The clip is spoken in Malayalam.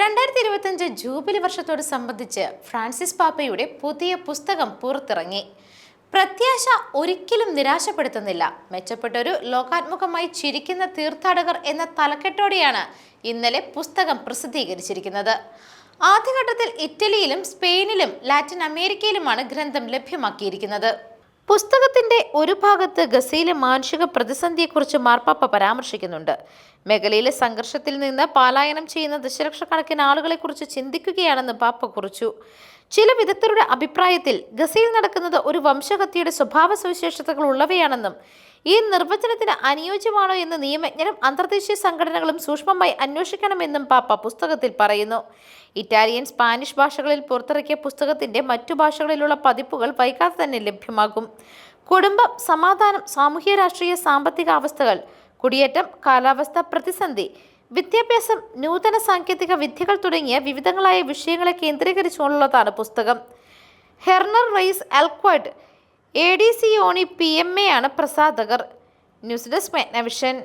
രണ്ടായിരത്തി ഇരുപത്തഞ്ച് ജൂബിലി വർഷത്തോട് സംബന്ധിച്ച് ഫ്രാൻസിസ് പാപ്പയുടെ പുതിയ പുസ്തകം പുറത്തിറങ്ങി. പ്രത്യാശ ഒരിക്കലും നിരാശപ്പെടുത്തുന്നില്ല. മെച്ചപ്പെട്ടൊരു ലോകാത്മുഖമായി ചിരിക്കുന്ന തീർത്ഥാടകർ എന്ന തലക്കെട്ടോടെയാണ് ഇന്നലെ പുസ്തകം പ്രസിദ്ധീകരിച്ചിരിക്കുന്നത്. ആദ്യഘട്ടത്തിൽ ഇറ്റലിയിലും സ്പെയിനിലും ലാറ്റിൻ അമേരിക്കയിലുമാണ് ഗ്രന്ഥം ലഭ്യമാക്കിയിരിക്കുന്നത്. പുസ്തകത്തിന്റെ ഒരു ഭാഗത്ത് ഗസയിലെ മാനുഷിക പ്രതിസന്ധിയെക്കുറിച്ച് മാർപ്പാപ്പ പരാമർശിക്കുന്നുണ്ട്. മേഖലയിലെ സംഘർഷത്തിൽ നിന്ന് പലായനം ചെയ്യുന്ന ദശലക്ഷക്കണക്കിന് ആളുകളെക്കുറിച്ച് ചിന്തിക്കുകയാണെന്ന് പാപ്പ കുറിച്ചു. ചില വിദഗ്ധരുടെ അഭിപ്രായത്തിൽ ഗസയിൽ നടക്കുന്നത് ഒരു വംശഹത്യയുടെ സ്വഭാവ സവിശേഷതകൾ ഉള്ളവയാണെന്നും ഈ നിർവചനത്തിന് അനുയോജ്യമാണോ എന്ന് നിയമജ്ഞരും അന്തർദേശീയ സംഘടനകളും സൂക്ഷ്മമായി അന്വേഷിക്കണമെന്നും പാപ്പ പുസ്തകത്തിൽ പറയുന്നു. ഇറ്റാലിയൻ സ്പാനിഷ് ഭാഷകളിൽ പുറത്തിറക്കിയ പുസ്തകത്തിന്റെ മറ്റു ഭാഷകളിലുള്ള പതിപ്പുകൾ വൈകാതെ തന്നെ ലഭ്യമാകും. കുടുംബം സമാധാനം സാമൂഹ്യ രാഷ്ട്രീയ സാമ്പത്തിക അവസ്ഥകൾ കുടിയേറ്റം കാലാവസ്ഥ പ്രതിസന്ധി വിദ്യാഭ്യാസം നൂതന സാങ്കേതിക വിദ്യകൾ തുടങ്ങിയ വിവിധങ്ങളായ വിഷയങ്ങളെ കേന്ദ്രീകരിച്ചുകൊണ്ടുള്ളതാണ് പുസ്തകം. ഹെർണർ റൈസ് എൽക്വഡ് എ ഡി സി യോണി പി എം എ ആണ് പ്രസാധകർ. News desk മെഗ്നവിഷൻ